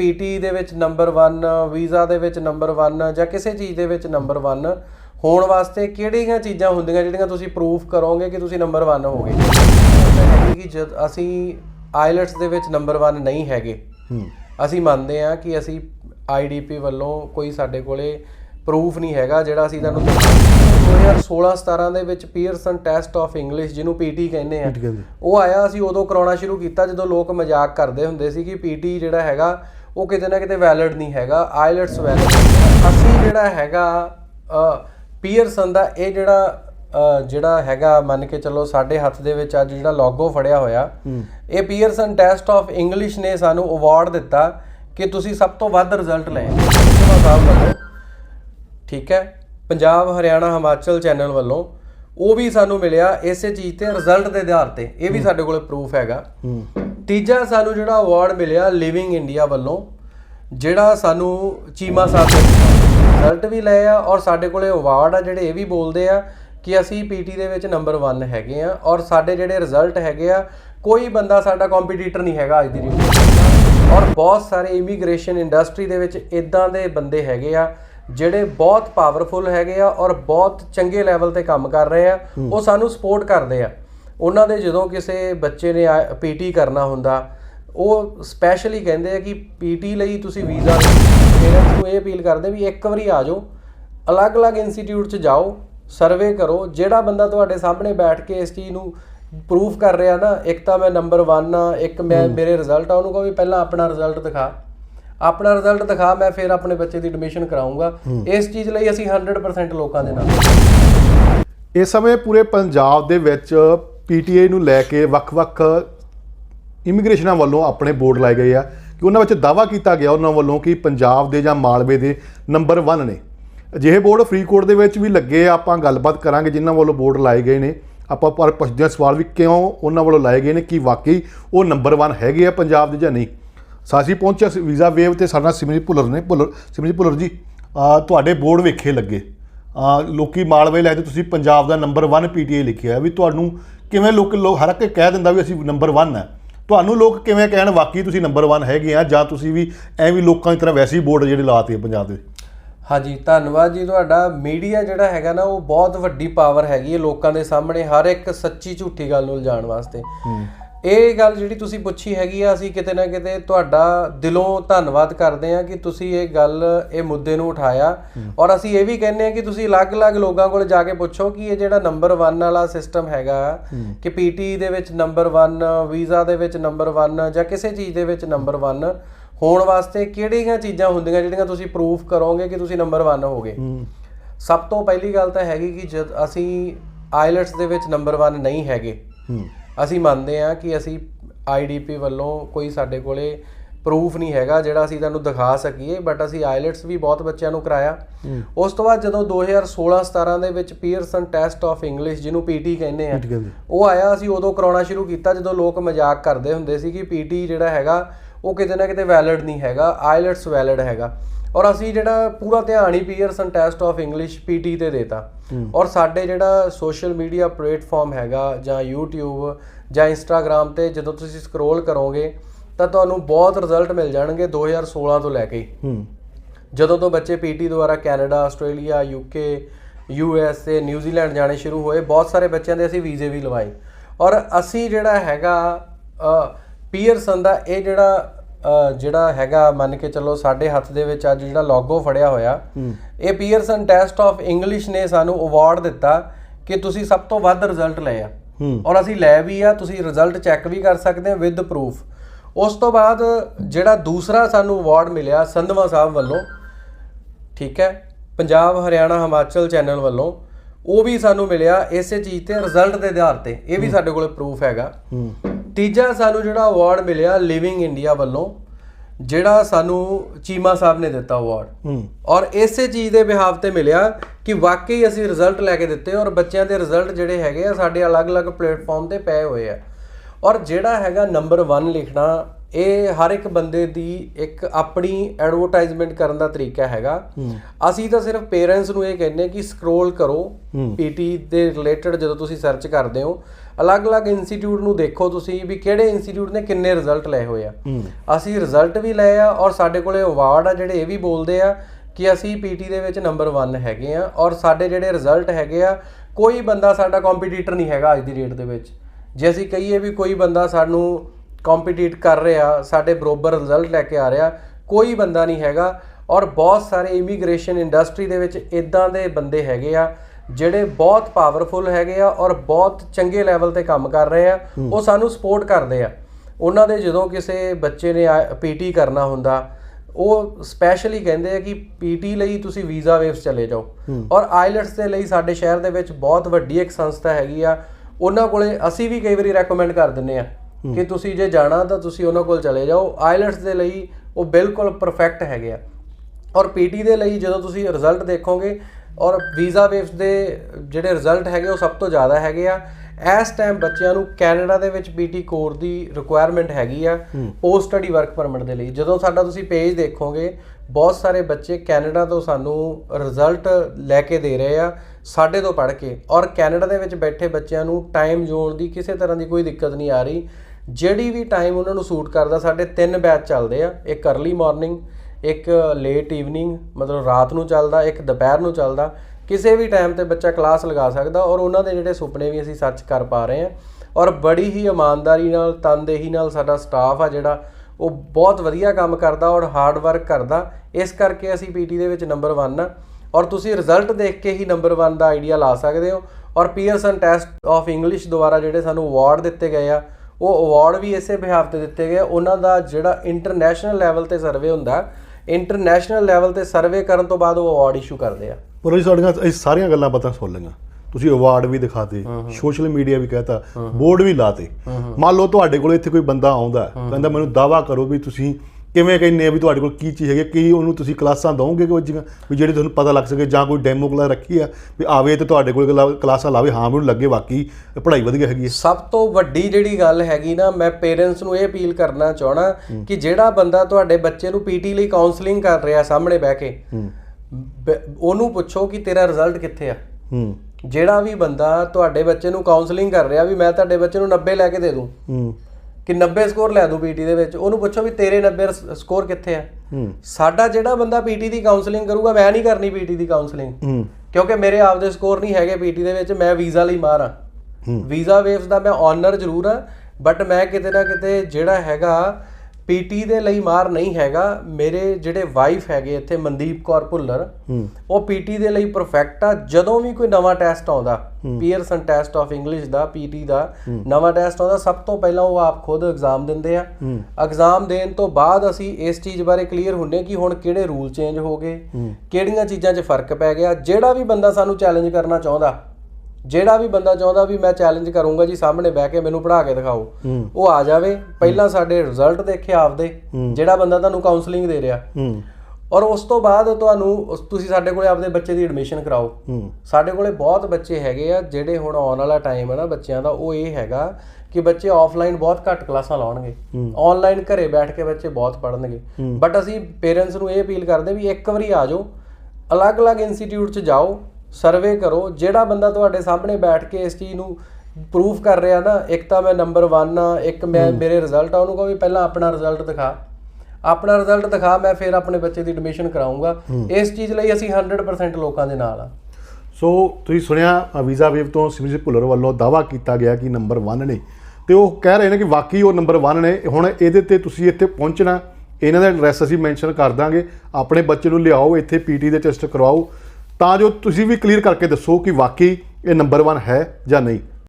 PT ਦੇ ਵਿੱਚ number 1 visa ਦੇ ਵਿੱਚ ਨੰਬਰ 1 ਜਾਂ ਕਿਸੇ ਚੀਜ਼ ਦੇ ਵਿੱਚ ਨੰਬਰ 1 ਹੋਣ ਵਾਸਤੇ ਕਿਹੜੀਆਂ ਚੀਜ਼ਾਂ ਹੁੰਦੀਆਂ ਜਿਹੜੀਆਂ ਤੁਸੀਂ ਪ੍ਰੂਫ ਕਰੋਗੇ ਕਿ ਤੁਸੀਂ ਨੰਬਰ 1 ਹੋਗੇ ਕਿ ਜਦ ਅਸੀਂ ਆਈਲਟਸ ਦੇ ਵਿੱਚ ਨੰਬਰ 1 ਨਹੀਂ ਹੈਗੇ ਅਸੀਂ ਮੰਨਦੇ ਹਾਂ ਕਿ ਅਸੀਂ ਆਈਡੀਪੀ ਵੱਲੋਂ ਕੋਈ ਸਾਡੇ ਕੋਲੇ ਪ੍ਰੂਫ ਨਹੀਂ ਹੈਗਾ ਜਿਹੜਾ ਅਸੀਂ ਤੁਹਾਨੂੰ 2016 17 ਦੇ ਵਿੱਚ ਪੀਅਰਸਨ ਟੈਸਟ ਆਫ ਇੰਗਲਿਸ਼ ਜਿਹਨੂੰ ਪੀਟੀ ਕਹਿੰਦੇ ਆ। ਉਹ ਆਇਆ ਅਸੀਂ ਉਦੋਂ ਕਰਾਉਣਾ ਸ਼ੁਰੂ ਕੀਤਾ ਜਦੋਂ ਲੋਕ ਮਜ਼ਾਕ ਕਰਦੇ ਹੁੰਦੇ ਸੀ ਕਿ ਪੀਟੀ ਜਿਹੜਾ ਹੈਗਾ ਉਹ ਕਿਤੇ ਨਾ ਕਿਤੇ ਵੈਲਿਡ ਨਹੀਂ ਹੈਗਾ ਆਈਲਟਸ ਵੈਲਿਡ ਅਸੀਂ ਜਿਹੜਾ ਹੈਗਾ ਪੀਅਰਸਨ ਦਾ ਇਹ ਜਿਹੜਾ ਜਿਹੜਾ ਹੈਗਾ ਮੰਨ ਕੇ ਚੱਲੋ ਸਾਡੇ ਹੱਥ ਦੇ ਵਿੱਚ ਅੱਜ ਜਿਹੜਾ ਲੋਗੋ ਫੜਿਆ ਹੋਇਆ ਇਹ ਪੀਅਰਸਨ ਟੈਸਟ ਆਫ ਇੰਗਲਿਸ਼ ਨੇ ਸਾਨੂੰ ਅਵਾਰਡ ਦਿੱਤਾ ਕਿ ਤੁਸੀਂ ਸਭ ਤੋਂ ਵੱਧ ਰਿਜ਼ਲਟ ਲਏ ਸਿਮਾ ਸਾਹਿਬ ਵੱਲੋਂ ਠੀਕ ਹੈ? ਪੰਜਾਬ ਹਰਿਆਣਾ ਹਿਮਾਚਲ ਚੈਨਲ ਵੱਲੋਂ ਉਹ ਵੀ ਸਾਨੂੰ ਮਿਲਿਆ ਇਸੇ ਚੀਜ਼ ਤੇ ਰਿਜ਼ਲਟ ਦੇ ਆਧਾਰ ਤੇ। ਇਹ ਵੀ ਸਾਡੇ ਕੋਲੇ ਪ੍ਰੂਫ ਹੈਗਾ। ਤੀਜਾ ਸਾਨੂੰ ਜਿਹੜਾ ਅਵਾਰਡ ਮਿਲਿਆ ਲਿਵਿੰਗ ਇੰਡੀਆ ਵੱਲੋਂ, ਜਿਹੜਾ ਸਾਨੂੰ ਚੀਮਾ ਸਾਹਿਬ ਦੇ ਰਿਜ਼ਲਟ ਵੀ ਲਏ ਆ ਔਰ ਸਾਡੇ ਕੋਲੇ ਅਵਾਰਡ ਆ ਜਿਹੜੇ ਇਹ ਵੀ ਬੋਲਦੇ ਆ ਕਿ ਅਸੀਂ ਪੀਟੀ ਦੇ ਵਿੱਚ ਨੰਬਰ 1 ਹੈਗੇ ਆ ਔਰ ਸਾਡੇ ਜਿਹੜੇ ਰਿਜ਼ਲਟ ਹੈਗੇ ਆ, ਕੋਈ ਬੰਦਾ ਸਾਡਾ ਕੰਪੀਟੀਟਰ ਨਹੀਂ ਹੈਗਾ ਅੱਜ ਦੀ ਡੇਟ ਔਰ ਬਹੁਤ ਸਾਰੇ ਇਮੀਗ੍ਰੇਸ਼ਨ ਇੰਡਸਟਰੀ ਦੇ ਵਿੱਚ ਇਦਾਂ ਦੇ ਬੰਦੇ ਹੈਗੇ ਆ, ਜਿਹੜੇ ਬਹੁਤ ਪਾਵਰਫੁਲ ਹੈਗੇ ਆ ਔਰ ਬਹੁਤ ਚੰਗੇ ਲੈਵਲ ਤੇ ਕੰਮ ਕਰ ਰਹੇ ਆ, ਉਹ ਸਾਨੂੰ ਸਪੋਰਟ ਕਰਦੇ ਆ। ਉਹਨਾਂ ਦੇ ਜਦੋਂ ਕਿਸੇ ਬੱਚੇ ਨੇ ਪੀਟੀ ਕਰਨਾ ਹੁੰਦਾ ਉਹ ਸਪੈਸ਼ਲੀ ਕਹਿੰਦੇ ਆ ਕਿ ਪੀਟੀ ਲਈ ਤੁਸੀਂ ਵੀਜ਼ਾ ਪੇਰੈਂਟਸ ਨੂੰ ਇਹ ਅਪੀਲ ਕਰਦੇ ਵੀ ਇੱਕ ਵਾਰੀ ਆ ਜਾਓ ਅਲੱਗ-ਅਲੱਗ ਇੰਸਟੀਚਿਊਟ 'ਚ ਜਾਓ ਸਰਵੇ ਕਰੋ ਜਿਹੜਾ ਬੰਦਾ ਤੁਹਾਡੇ ਸਾਹਮਣੇ ਬੈਠ ਕੇ ਇਸ ਚੀਜ਼ ਨੂੰ ਪ੍ਰੂਫ ਕਰ ਰਿਹਾ ਨਾ ਇੱਕ ਤਾਂ ਮੈਂ ਨੰਬਰ 1 ਆ ਇੱਕ ਮੈਂ ਮੇਰੇ ਰਿਜ਼ਲਟ ਆ ਉਹਨੂੰ ਕਹੋ ਵੀ ਪਹਿਲਾਂ ਆਪਣਾ ਰਿਜ਼ਲਟ ਦਿਖਾ। ਆਪਣਾ ਰਿਜ਼ਲਟ ਦਿਖਾ ਮੈਂ ਫਿਰ ਆਪਣੇ ਬੱਚੇ ਦੀ ਐਡਮਿਸ਼ਨ ਕਰਾਉਂਗਾ। ਇਸ ਚੀਜ਼ ਲਈ ਅਸੀਂ 100% ਲੋਕਾਂ ਦੇ ਨਾਲ। ਇਸ ਸਮੇਂ ਪੂਰੇ ਪੰਜਾਬ ਦੇ ਵਿੱਚ ਪੀਟੀਆਈ ਨੂੰ ਲੈ ਕੇ ਵੱਖ-ਵੱਖ ਇਮੀਗ੍ਰੇਸ਼ਨਾਂ ਵੱਲੋਂ ਆਪਣੇ ਬੋਰਡ ਲਾਏ ਗਏ ਆ ਕਿ ਉਹਨਾਂ ਵਿੱਚ ਦਾਵਾ ਕੀਤਾ ਗਿਆ ਉਹਨਾਂ ਵੱਲੋਂ ਕਿ ਪੰਜਾਬ ਦੇ ਜਾਂ ਮਾਲਵੇ ਦੇ ਨੰਬਰ 1 ਨੇ। ਅਜਿਹੇ ਬੋਰਡ ਫਰੀਦਕੋਟ ਦੇ ਵਿੱਚ ਵੀ ਲੱਗੇ ਆ, ਆਪਾਂ ਗੱਲਬਾਤ ਕਰਾਂਗੇ ਜਿਨ੍ਹਾਂ ਵੱਲੋਂ ਬੋਰਡ ਲਾਏ ਗਏ ਨੇ। ਆਪਾਂ ਪਰ ਪੁੱਛਦੇ ਹਾਂ ਸਵਾਲ ਵੀ ਕਿਉਂ ਉਹਨਾਂ ਵੱਲੋਂ ਲਾਏ ਗਏ ਨੇ, ਕਿ ਵਾਕਈ ਉਹ ਨੰਬਰ 1 ਹੈਗੇ ਆ ਪੰਜਾਬ ਦੇ ਜਾਂ ਨਹੀਂ। ਸਾਸੀ ਪਹੁੰਚਿਆ ਵੀਜ਼ਾ ਵੇਵ ਤੇ ਸਾਡਾ ਸਿਮਰਜੀਤ ਭੁੱਲਰ ਨੇ। ਭੁੱਲਰ, ਸਿਮਰਜੀਤ ਭੁੱਲਰ ਜੀ ਤੁਹਾਡੇ ਬੋਰਡ ਵੇਖੇ ਲੱਗੇ। ਆ ਲੋਕੀ ਮਾਲਵੇ ਲੈ ਤੇ ਤੁਸੀਂ ਪੰਜਾਬ ਦਾ ਨੰਬਰ 1 ਪੀਟੀਆਈ ਲਿਖਿਆ ਵੀ ਤੁਹਾਨੂੰ ਕਿਵੇਂ ਲੋਕ ਲੋਕ ਹਰ ਇੱਕ ਕਹਿ ਦਿੰਦਾ ਵੀ ਅਸੀਂ ਨੰਬਰ 1 ਹੈ ਤੁਹਾਨੂੰ ਲੋਕ ਕਿਵੇਂ ਕਹਿਣ ਵਾਕਈ ਤੁਸੀਂ ਨੰਬਰ 1 ਹੈਗੇ ਆ ਜਾਂ ਤੁਸੀਂ ਵੀ ਐਵੇਂ ਲੋਕਾਂ ਦੀ ਤਰ੍ਹਾਂ ਵੈਸੇ ਹੀ ਬੋਰਡ ਜਿਹੜੇ ਲਾਤੇ ਪੰਜਾਬ ਦੇ? ਹਾਂਜੀ ਧੰਨਵਾਦ ਜੀ ਤੁਹਾਡਾ। ਮੀਡੀਆ ਜਿਹੜਾ ਹੈਗਾ ਨਾ ਉਹ ਬਹੁਤ ਵੱਡੀ ਪਾਵਰ ਹੈਗੀ ਹੈ ਲੋਕਾਂ ਦੇ ਸਾਹਮਣੇ ਹਰ ਇੱਕ ਸੱਚੀ ਝੂਠੀ ਗੱਲ ਨੂੰ ਲਿਜਾਣ ਵਾਸਤੇ। ਇਹ ਗੱਲ ਜਿਹੜੀ ਤੁਸੀਂ ਪੁੱਛੀ ਹੈਗੀ ਆ, ਅਸੀਂ ਕਿਤੇ ਨਾ ਕਿਤੇ ਤੁਹਾਡਾ ਦਿਲੋਂ ਧੰਨਵਾਦ ਕਰਦੇ ਆ ਕਿ ਤੁਸੀਂ ਇਹ ਗੱਲ, ਇਹ ਮੁੱਦੇ ਨੂੰ ਉਠਾਇਆ। ਔਰ ਅਸੀਂ ਇਹ ਵੀ ਕਹਿੰਦੇ ਆ ਕਿ ਤੁਸੀਂ ਅਲੱਗ-ਅਲੱਗ ਲੋਕਾਂ ਕੋਲ ਜਾ ਕੇ ਪੁੱਛੋ ਕਿ ਇਹ ਜਿਹੜਾ ਨੰਬਰ 1 ਵਾਲਾ ਸਿਸਟਮ ਹੈਗਾ, ਕਿ ਪੀਟੀ ਦੇ ਵਿੱਚ ਨੰਬਰ 1 ਵੀਜ਼ਾ ਦੇ ਵਿੱਚ ਨੰਬਰ 1 ਜਾਂ ਕਿਸੇ ਚੀਜ਼ ਦੇ ਵਿੱਚ ਨੰਬਰ 1 ਹੋਣ ਵਾਸਤੇ ਕਿਹੜੀਆਂ ਚੀਜ਼ਾਂ ਹੁੰਦੀਆਂ ਜਿਹੜੀਆਂ ਤੁਸੀਂ ਪ੍ਰੂਫ ਕਰੋਗੇ ਕਿ ਤੁਸੀਂ ਨੰਬਰ 1 ਹੋਗੇ? ਸਭ ਤੋਂ ਪਹਿਲੀ ਗੱਲ ਤਾਂ ਹੈਗੀ ਕਿ ਜਦ ਅਸੀਂ ਆਈਲਟਸ ਦੇ ਵਿੱਚ ਨੰਬਰ 1 ਨਹੀਂ ਹੈਗੇ ਅਸੀਂ ਮੰਨਦੇ ਹਾਂ ਕਿ ਅਸੀਂ ਆਈਡੀਪੀ ਵੱਲੋਂ ਕੋਈ ਸਾਡੇ ਕੋਲੇ ਪ੍ਰੂਫ ਨਹੀਂ ਹੈਗਾ ਜਿਹੜਾ ਅਸੀਂ ਤੁਹਾਨੂੰ ਦਿਖਾ ਸਕੀਏ ਬਟ ਅਸੀਂ ਆਈਲਟਸ ਵੀ ਬਹੁਤ ਬੱਚਿਆਂ ਨੂੰ ਕਰਾਇਆ। ਉਸ ਤੋਂ ਬਾਅਦ ਜਦੋਂ 2016 17 ਦੇ ਵਿੱਚ ਪੀਅਰਸਨ ਟੈਸਟ ਆਫ ਇੰਗਲਿਸ਼ ਜਿਹਨੂੰ ਪੀਟੀ ਕਹਿੰਦੇ ਆ। ਉਹ ਆਇਆ ਅਸੀਂ ਉਦੋਂ ਕਰਾਉਣਾ ਸ਼ੁਰੂ ਕੀਤਾ ਜਦੋਂ ਲੋਕ ਮਜ਼ਾਕ ਕਰਦੇ ਹੁੰਦੇ ਸੀ ਕਿ ਪੀਟੀ ਜਿਹੜਾ ਹੈਗਾ ਉਹ ਕਿਤੇ ਨਾ ਕਿਤੇ ਵੈਲਿਡ ਨਹੀਂ ਹੈਗਾ ਆਈਲਟਸ ਵੈਲਿਡ ਹੈਗਾ। ਔਰ ਅਸੀਂ ਜਿਹੜਾ ਪੂਰਾ ਧਿਆਨ ਹੀ Pearson test of English PT ਤੇ ਦੇਤਾ। ਔਰ ਸਾਡੇ ਜਿਹੜਾ ਸੋਸ਼ਲ ਮੀਡੀਆ ਪਲੇਟਫਾਰਮ ਹੈਗਾ ਜਾਂ YouTube ਜਾਂ Instagram ਤੇ ਜਦੋਂ ਤੁਸੀਂ ਸਕਰੋਲ ਕਰੋਗੇ ਤਾਂ ਤੁਹਾਨੂੰ ਬਹੁਤ ਰਿਜ਼ਲਟ ਮਿਲ ਜਾਣਗੇ 2016 ਤੋਂ ਲੈ ਕੇ। ਹੀ। ਜਦੋਂ ਤੋਂ ਬੱਚੇ ਪੀਟੀ ਦੁਆਰਾ Canada Australia UK USA New Zealand ਜਾਣੇ ਸ਼ੁਰੂ ਹੋਏ ਬਹੁਤ ਸਾਰੇ ਬੱਚਿਆਂ ਦੇ ਅਸੀਂ ਵੀਜ਼ੇ ਵੀ ਲਵਾਏ। ਔਰ ਅਸੀਂ ਜਿਹੜਾ ਹੈਗਾ ਪੀਅਰਸਨ ਦਾ ਇਹ ਜਿਹੜਾ ਜਿਹੜਾ ਹੈਗਾ ਮੰਨ ਕੇ ਚੱਲੋ ਸਾਡੇ ਹੱਥ ਦੇ ਵਿੱਚ ਅੱਜ ਜਿਹੜਾ ਲੋਗੋ ਫੜਿਆ ਹੋਇਆ ਇਹ ਪੀਅਰਸਨ ਟੈਸਟ ਆਫ ਇੰਗਲਿਸ਼ ਨੇ ਸਾਨੂੰ ਅਵਾਰਡ ਦਿੱਤਾ ਕਿ ਤੁਸੀਂ ਸਭ ਤੋਂ ਵੱਧ ਰਿਜ਼ਲਟ ਲਏ ਆ। ਔਰ ਅਸੀਂ ਲੈ ਵੀ ਆ ਤੁਸੀਂ ਰਿਜ਼ਲਟ ਚੈੱਕ ਵੀ ਕਰ ਸਕਦੇ ਹੋ ਵਿਦ ਪ੍ਰੂਫ ਉਸ ਤੋਂ ਬਾਅਦ ਜਿਹੜਾ ਦੂਸਰਾ ਸਾਨੂੰ ਅਵਾਰਡ ਮਿਲਿਆ ਸੰਧਵਾ ਸਾਹਿਬ ਵੱਲੋਂ ਠੀਕ ਹੈ ਪੰਜਾਬ ਹਰਿਆਣਾ ਹਿਮਾਚਲ ਚੈਨਲ ਵੱਲੋਂ ਉਹ ਵੀ ਸਾਨੂੰ ਮਿਲਿਆ ਇਸੇ ਚੀਜ਼ ਤੇ ਰਿਜ਼ਲਟ ਦੇ ਆਧਾਰ ਤੇ। ਇਹ ਵੀ ਸਾਡੇ ਕੋਲੇ ਪ੍ਰੂਫ ਹੈਗਾ। ਤੀਜਾ ਸਾਨੂੰ ਜਿਹੜਾ ਅਵਾਰਡ ਮਿਲਿਆ ਲਿਵਿੰਗ ਇੰਡੀਆ ਵੱਲੋਂ ਜਿਹੜਾ ਸਾਨੂੰ ਚੀਮਾ ਸਾਹਿਬ ਨੇ ਦਿੱਤਾ ਅਵਾਰਡ ਔਰ ਇਸੇ ਚੀਜ਼ ਦੇ ਬਿਹਾਵ ਤੇ ਮਿਲਿਆ ਕਿ ਵਾਕਈ ਅਸੀਂ ਰਿਜ਼ਲਟ ਲੈ ਕੇ ਦਿੱਤੇ ਔਰ ਬੱਚਿਆਂ ਦੇ ਰਿਜ਼ਲਟ ਜਿਹੜੇ ਹੈਗੇ ਆ ਸਾਡੇ ਅਲੱਗ-ਅਲੱਗ ਪਲੇਟਫਾਰਮ ਤੇ ਪਏ ਹੋਏ ਆ। ਔਰ ਜਿਹੜਾ ਹੈਗਾ ਨੰਬਰ 1 ਲਿਖਣਾ ਇਹ ਹਰ ਇੱਕ ਬੰਦੇ ਦੀ ਇੱਕ ਆਪਣੀ ਐਡਵਰਟਾਈਜ਼ਮੈਂਟ ਕਰਨ ਦਾ ਤਰੀਕਾ ਹੈਗਾ। ਅਸੀਂ ਤਾਂ ਸਿਰਫ ਪੇਰੈਂਟਸ ਨੂੰ ਇਹ ਕਹਿੰਨੇ ਕਿ ਸਕਰੋਲ ਕਰੋ ਪੀਟੀ ਦੇ ਰਿਲੇਟਡ ਜਦੋਂ ਤੁਸੀਂ ਸਰਚ ਕਰਦੇ ਹੋ ਅਲੱਗ-ਅਲੱਗ ਇੰਸਟੀਚਿਊਟ ਨੂੰ ਦੇਖੋ ਤੁਸੀਂ ਵੀ ਕਿਹੜੇ ਇੰਸਟੀਚਿਊਟ ਨੇ ਕਿੰਨੇ ਰਿਜ਼ਲਟ ਲਏ ਹੋਏ ਆ। ਅਸੀਂ ਰਿਜ਼ਲਟ ਵੀ ਲਏ ਆ ਔਰ ਸਾਡੇ ਕੋਲੇ ਅਵਾਰਡ ਆ ਜਿਹੜੇ ਇਹ ਵੀ ਬੋਲਦੇ ਆ ਕਿ ਅਸੀਂ ਪੀਟੀ ਦੇ ਵਿੱਚ ਨੰਬਰ 1 ਹੈਗੇ ਆ ਔਰ ਸਾਡੇ ਜਿਹੜੇ ਰਿਜ਼ਲਟ ਹੈਗੇ ਆ ਕੋਈ ਬੰਦਾ ਸਾਡਾ ਕੰਪੀਟੀਟਰ ਨਹੀਂ ਹੈਗਾ ਅੱਜ ਦੀ ਡੇਟ ਦੇ ਵਿੱਚ। ਜੇ ਅਸੀਂ ਕਹੀਏ ਵੀ ਕੋਈ ਬੰਦਾ ਸਾਨੂੰ ਕੰਪੀਟੀਟ ਕਰ ਰਿਹਾ ਸਾਡੇ ਬਰੋਬਰ ਰਿਜ਼ਲਟ ਲੈ ਕੇ ਆ ਰਿਹਾ ਕੋਈ ਬੰਦਾ ਨਹੀਂ ਹੈਗਾ ਔਰ ਬਹੁਤ ਸਾਰੇ ਇਮੀਗ੍ਰੇਸ਼ਨ ਇੰਡਸਟਰੀ ਦੇ ਵਿੱਚ ਇਦਾਂ ਦੇ ਬੰਦੇ ਹੈਗੇ ਆ ਜਿਹੜੇ ਬਹੁਤ ਪਾਵਰਫੁਲ ਹੈਗੇ ਆ ਔਰ ਬਹੁਤ ਚੰਗੇ ਲੈਵਲ ਤੇ ਕੰਮ ਕਰ ਰਹੇ ਆ ਉਹ ਸਾਨੂੰ ਸਪੋਰਟ ਕਰਦੇ ਆ। ਉਹਨਾਂ ਦੇ ਜਦੋਂ ਕਿਸੇ ਬੱਚੇ ਨੇ ਪੀਟੀ ਕਰਨਾ ਹੁੰਦਾ ਉਹ ਸਪੈਸ਼ਲੀ ਕਹਿੰਦੇ ਆ ਕਿ ਪੀਟੀ ਲਈ ਤੁਸੀਂ ਵੀਜ਼ਾ ਵੇਵਸ ਚਲੇ ਜਾਓ। ਔਰ ਆਈਲੈਟਸ ਦੇ ਲਈ ਸਾਡੇ ਸ਼ਹਿਰ ਦੇ ਵਿੱਚ ਬਹੁਤ ਵੱਡੀ ਇੱਕ ਸੰਸਥਾ ਹੈਗੀ ਆ ਉਹਨਾਂ ਕੋਲੇ ਅਸੀਂ ਵੀ ਕਈ ਵਾਰੀ ਰეკਮੈਂਡ ਕਰ ਦਿੰਨੇ ਆ। ਕਿ ਤੁਸੀਂ ਜੇ ਜਾਣਾ ਤਾਂ ਤੁਸੀਂ ਉਹਨਾਂ ਕੋਲ ਚਲੇ ਜਾਓ। ਆਈਲੈਟਸ ਦੇ ਲਈ ਉਹ ਬਿਲਕੁਲ ਪਰਫੈਕਟ ਹੈਗੇ ਆ। ਔਰ ਪੀਟੀ ਦੇ ਲਈ ਜਦੋਂ ਤੁਸੀਂ ਰਿਜ਼ਲਟ ਦੇਖੋਗੇ ਔਰ ਵੀਜ਼ਾ ਵੇਵਸ ਦੇ ਜਿਹੜੇ ਰਿਜ਼ਲਟ ਹੈਗੇ ਉਹ ਸਭ ਤੋਂ ਜ਼ਿਆਦਾ ਹੈਗੇ ਆ। ਇਸ ਟਾਈਮ ਬੱਚਿਆਂ ਨੂੰ ਕੈਨੇਡਾ ਦੇ ਵਿੱਚ ਪੀਟੀ ਕੋਰ ਦੀ ਰਿਕੁਆਇਰਮੈਂਟ ਹੈਗੀ ਆ ਪੋਸਟ ਸਟੱਡੀ ਵਰਕ ਪਰਮਿਟ ਦੇ ਲਈ। ਜਦੋਂ ਸਾਡਾ ਤੁਸੀਂ ਪੇਜ ਦੇਖੋਗੇ ਬਹੁਤ ਸਾਰੇ ਬੱਚੇ ਕੈਨੇਡਾ ਤੋਂ ਸਾਨੂੰ ਰਿਜ਼ਲਟ ਲੈ ਕੇ ਦੇ ਰਹੇ ਆ ਸਾਡੇ ਤੋਂ ਪੜ੍ਹ ਕੇ। ਔਰ ਕੈਨੇਡਾ ਦੇ ਵਿੱਚ ਬੈਠੇ ਬੱਚਿਆਂ ਨੂੰ ਟਾਈਮ ਜ਼ੋਨ ਦੀ ਕਿਸੇ ਤਰ੍ਹਾਂ ਦੀ ਕੋਈ ਦਿੱਕਤ ਨਹੀਂ ਆ ਰਹੀ। ਜਿਹੜੀ ਵੀ ਟਾਈਮ ਉਹਨਾਂ ਨੂੰ ਸੂਟ ਕਰਦਾ, ਸਾਡੇ ਤਿੰਨ ਬੈਚ ਚੱਲਦੇ ਆ। ਇੱਕ ਅਰਲੀ ਮਾਰਨਿੰਗ ਇੱਕ ਲੇਟ ਈਵਨਿੰਗ ਮਤਲਬ ਰਾਤ ਨੂੰ ਚੱਲਦਾ, ਇੱਕ ਦੁਪਹਿਰ ਨੂੰ ਚੱਲਦਾ। ਕਿਸੇ ਵੀ ਟਾਈਮ ਤੇ ਬੱਚਾ ਕਲਾਸ ਲਗਾ ਸਕਦਾ ਔਰ ਉਹਨਾਂ ਦੇ ਜਿਹੜੇ ਸੁਪਨੇ ਵੀ ਅਸੀਂ ਸੱਚ ਕਰ ਪਾ ਰਹੇ ਹਾਂ। ਔਰ ਬੜੀ ਹੀ ਇਮਾਨਦਾਰੀ ਨਾਲ, ਤਨਦੇਹੀ ਨਾਲ ਸਾਡਾ ਸਟਾਫ ਆ ਜਿਹੜਾ, ਉਹ ਬਹੁਤ ਵਧੀਆ ਕੰਮ ਕਰਦਾ ਔਰ ਹਾਰਡ ਵਰਕ ਕਰਦਾ। ਇਸ ਕਰਕੇ ਅਸੀਂ ਪੀਟੀ ਦੇ ਵਿੱਚ ਨੰਬਰ 1 ਆ। ਔਰ ਤੁਸੀਂ ਰਿਜ਼ਲਟ ਦੇਖ ਕੇ ਹੀ ਨੰਬਰ 1 ਦਾ ਆਈਡੀਆ ਲਾ ਸਕਦੇ ਹੋ। ਔਰ ਪੀਅਰਸਨ ਟੈਸਟ ਆਫ ਇੰਗਲਿਸ਼ ਦੁਆਰਾ ਜਿਹੜੇ ਸਾਨੂੰ ਅਵਾਰਡ ਦਿੱਤੇ ਗਏ ਆ ਉਹ ਅਵਾਰਡ ਵੀ ਇਸੇ ਬਿਹਾਫ ਤੇ ਦਿੱਤੇ ਗਏ। ਉਹਨਾਂ ਦਾ ਜਿਹੜਾ ਇੰਟਰਨੈਸ਼ਨਲ ਲੈਵਲ ਤੇ ਸਰਵੇ ਹੁੰਦਾ ਇੰਟਰਨੈਸ਼ਨਲ ਲੈਵਲ ਤੇ ਸਰਵੇ ਕਰਨ ਤੋਂ ਬਾਅਦ ਉਹ ਅਵਾਰਡ ਇਸ਼ੂ ਕਰਦੇ ਆ। ਪਰ ਜੀ ਸਾਡੀਆਂ ਇਹ ਸਾਰੀਆਂ ਗੱਲਾਂ ਪਤਾ ਸੁਣ ਲਈਆਂ। ਤੁਸੀਂ ਅਵਾਰਡ ਵੀ ਦਿਖਾਤੇ ਸੋਸ਼ਲ ਮੀਡੀਆ ਵੀ ਕਹਤਾ ਬੋਰਡ ਵੀ ਲਾਤੇ। ਮੰਨ ਲਓ ਤੁਹਾਡੇ ਕੋਲ ਇੱਥੇ ਕੋਈ ਬੰਦਾ ਆਉਂਦਾ ਕਹਿੰਦਾ ਮੈਨੂੰ ਦਾਵਾ ਕਰੋ ਵੀ ਤੁਸੀਂ ਕਿਵੇਂ ਕਹਿੰਦੇ ਆ ਵੀ ਤੁਹਾਡੇ ਕੋਲ ਕੀ ਚੀਜ਼ ਹੈਗੀ ਕੀ ਉਹਨੂੰ ਤੁਸੀਂ ਕਲਾਸਾਂ ਦਵੋਗੇ ਕੋਈ ਜਿਹੀਆਂ ਵੀ ਜਿਹੜੀ ਤੁਹਾਨੂੰ ਪਤਾ ਲੱਗ ਸਕੇ ਜਾਂ ਕੋਈ ਡੈਮੋ ਕਲਾਸ ਰੱਖੀ ਆ ਵੀ ਆਵੇ ਤੇ ਤੁਹਾਡੇ ਕੋਲ ਕਲਾ- ਕਲਾਸਾਂ ਲਾਵੇ? ਹਾਂ ਮੈਨੂੰ ਲੱਗੇ ਵਾਕਈ ਪੜ੍ਹਾਈ ਵਧੀਆ ਹੈਗੀ ਹੈ ਸਭ ਤੋਂ ਵੱਡੀ ਜਿਹੜੀ ਗੱਲ ਹੈਗੀ ਨਾ ਮੈਂ ਪੇਰੈਂਟਸ ਨੂੰ ਇਹ ਅਪੀਲ ਕਰਨਾ ਚਾਹਣਾ ਕਿ ਜਿਹੜਾ ਬੰਦਾ ਤੁਹਾਡੇ ਬੱਚੇ ਨੂੰ ਪੀਟੀ ਲਈ ਕਾਉਂਸਲਿੰਗ ਕਰ ਰਿਹਾ ਸਾਹਮਣੇ ਬਹਿ ਕੇ ਬ- ਉਹਨੂੰ ਪੁੱਛੋ ਕਿ ਤੇਰਾ ਰਿਜ਼ਲਟ ਕਿੱਥੇ ਆ। ਹੂੰ। ਜਿਹੜਾ ਵੀ ਬੰਦਾ ਤੁਹਾਡੇ ਬੱਚੇ ਨੂੰ ਕਾਉਂਸਲਿੰਗ ਕਰ ਰਿਹਾ ਵੀ ਮੈਂ ਤੁਹਾਡੇ ਬੱਚੇ ਨੂੰ 90 ਲੈ ਕੇ ਦੇ ਦੂੰ। ਹੂੰ। ਕਿ 90 ਸਕੋਰ ਲੈ ਦੂੰ ਪੀਟੀ ਦੇ ਵਿੱਚ। ਉਹਨੂੰ ਪੁੱਛੋ ਵੀ ਤੇਰੇ 90 ਸਕੋਰ ਕਿੱਥੇ ਆ? ਸਾਡਾ ਜਿਹੜਾ ਬੰਦਾ ਪੀਟੀ ਦੀ ਕਾਉਂਸਲਿੰਗ ਕਰੂਗਾ ਮੈਂ ਨਹੀਂ ਕਰਨੀ ਪੀਟੀ ਦੀ ਕਾਉਂਸਲਿੰਗ ਕਿਉਂਕਿ ਮੇਰੇ ਆਪਦੇ ਸਕੋਰ ਨਹੀਂ ਹੈਗੇ ਪੀਟੀ ਦੇ ਵਿੱਚ ਮੈਂ ਵੀਜ਼ਾ ਲਈ ਮਾਰ ਆ। ਵੀਜ਼ਾ ਵੇਵਸ ਦਾ ਮੈਂ ਓਨਰ ਜ਼ਰੂਰ ਆ ਬਟ ਮੈਂ ਕਿਤੇ ਨਾ ਕਿਤੇ ਜਿਹੜਾ ਹੈਗਾ ਪੀਟੀ ਦੇ ਲਈ ਮਾਰ ਨਹੀਂ ਹੈਗਾ। ਮੇਰੇ ਜਿਹੜੇ ਵਾਈਫ ਹੈਗੇ ਇੱਥੇ ਮਨਦੀਪ ਕੌਰ ਭੁੱਲਰ ਉਹ ਪੀਟੀ ਦੇ ਲਈ ਪਰਫੈਕਟ ਆ। ਜਦੋਂ ਵੀ ਕੋਈ ਨਵਾਂ ਟੈਸਟ ਆਉਂਦਾ ਪੀਅਰਸਨ ਟੈਸਟ ਆਫ ਇੰਗਲਿਸ਼ ਦਾ ਪੀਟੀ ਦਾ ਨਵਾਂ ਟੈਸਟ ਆਉਂਦਾ ਸਭ ਤੋਂ ਪਹਿਲਾਂ ਉਹ ਆਪ ਖੁਦ ਐਗਜ਼ਾਮ ਦਿੰਦੇ ਆ। ਐਗਜ਼ਾਮ ਦੇਣ ਤੋਂ ਬਾਅਦ ਅਸੀਂ ਇਸ ਚੀਜ਼ ਬਾਰੇ ਕਲੀਅਰ ਹੁੰਨੇ ਕਿ ਹੁਣ ਕਿਹੜੇ ਰੂਲ ਚੇਂਜ ਹੋ ਗਏ ਕਿਹੜੀਆਂ ਚੀਜ਼ਾਂ 'ਚ ਫ਼ਰਕ ਪੈ ਗਿਆ। ਜਿਹੜਾ ਵੀ ਬੰਦਾ ਸਾਨੂੰ ਚੈਲੰਜ ਕਰਨਾ ਚਾਹੁੰਦਾ ਜਿਹੜਾ ਵੀ ਬੰਦਾ ਚਾਹੁੰਦਾ ਵੀ ਮੈਂ ਚੈਲੰਜ ਕਰੂੰਗਾ ਜੀ ਸਾਹਮਣੇ ਬਹਿ ਕੇ ਮੈਨੂੰ ਪੜ੍ਹਾ ਕੇ ਦਿਖਾਓ। ਉਹ ਆ ਜਾਵੇ। ਪਹਿਲਾਂ ਸਾਡੇ ਰਿਜ਼ਲਟ ਦੇਖੇ ਆਪਦੇ। ਜਿਹੜਾ ਬੰਦਾ ਤੁਹਾਨੂੰ ਕਾਉਂਸਲਿੰਗ ਦੇ ਰਿਹਾ। ਔਰ ਉਸ ਤੋਂ ਬਾਅਦ ਤੁਹਾਨੂੰ ਤੁਸੀਂ ਸਾਡੇ ਕੋਲੇ ਆਪਦੇ ਬੱਚੇ ਦੀ ਐਡਮਿਸ਼ਨ ਕਰਾਓ। ਸਾਡੇ ਕੋਲੇ ਬਹੁਤ ਬੱਚੇ ਹੈਗੇ ਆ ਜਿਹੜੇ ਹੁਣ ਆਉਣ ਵਾਲਾ ਟਾਈਮ ਹੈ ਨਾ ਬੱਚਿਆਂ ਦਾ ਉਹ ਇਹ ਹੈਗਾ ਕਿ ਬੱਚੇ ਆਫਲਾਈਨ ਬਹੁਤ ਘੱਟ ਕਲਾਸਾਂ ਲਾਉਣਗੇ। ਆਨਲਾਈਨ ਘਰੇ ਬੈਠ ਕੇ ਬੱਚੇ ਬਹੁਤ ਪੜ੍ਹਨਗੇ। ਬਟ ਅਸੀਂ ਪੇਰੈਂਟਸ ਨੂੰ ਇਹ ਅਪੀਲ ਕਰਦੇ ਵੀ ਇੱਕ ਵਾਰੀ ਆ ਜਾਓ ਅਲੱਗ-ਅਲੱਗ ਇੰਸਟੀਚਿਊਟ 'ਚ ਜਾਓ ਸਰਵੇ ਕਰੋ। ਜਿਹੜਾ ਬੰਦਾ ਤੁਹਾਡੇ ਸਾਹਮਣੇ ਬੈਠ ਕੇ ਇਸ ਚੀਜ਼ ਨੂੰ ਪ੍ਰੂਫ ਕਰ ਰਿਹਾ ਨਾ ਇੱਕ ਤਾਂ ਮੈਂ ਨੰਬਰ 1 ਆ ਇੱਕ ਮੈਂ ਮੇਰੇ ਰਿਜ਼ਲਟ ਆ ਉਹਨੂੰ ਕਹੋ ਵੀ ਪਹਿਲਾਂ ਆਪਣਾ ਰਿਜ਼ਲਟ ਦਿਖਾ। ਆਪਣਾ ਰਿਜ਼ਲਟ ਦਿਖਾ ਮੈਂ ਫਿਰ ਆਪਣੇ ਬੱਚੇ ਦੀ ਐਡਮਿਸ਼ਨ ਕਰਾਉਂਗਾ ਇਸ ਚੀਜ਼ ਲਈ ਅਸੀਂ 100% ਲੋਕਾਂ ਦੇ ਨਾਲ ਆ। ਸੋ ਤੁਸੀਂ ਸੁਣਿਆ ਵੀਜ਼ਾ ਵੇਵ ਤੋਂ ਸਿਮਰਜੀਤ ਭੁੱਲਰ ਵੱਲੋਂ ਦਾਵਾ ਕੀਤਾ ਗਿਆ ਕਿ ਨੰਬਰ 1 ਨੇ। ਤੇ ਉਹ ਕਹਿ ਰਹੇ ਨੇ ਕਿ ਵਾਕਈ ਉਹ ਨੰਬਰ 1 ਨੇ। ਹੁਣ ਇਹਦੇ ਤੇ ਤੁਸੀਂ ਇੱਥੇ ਪਹੁੰਚਣਾ ਇਹਨਾਂ ਦਾ ਐਡਰੈਸ ਅਸੀਂ ਮੈਂਸ਼ਨ ਕਰ ਦਾਂਗੇ। ਆਪਣੇ ਬੱਚੇ ਨੂੰ ਲਿਆਓ ਇੱਥੇ ਪੀਟੀ ਦੇ ਟੈਸਟ ਕਰਵਾਓ। ਤਾਂ ਜੋ ਤੁਸੀਂ ਵੀ ਕਲੀਅਰ ਕਰਕੇ ਦੱਸੋ ਕਿ ਵਾਕਈ ਇਹ ਨੰਬਰ 1 ਹੈ ਜਾਂ ਨਹੀਂ।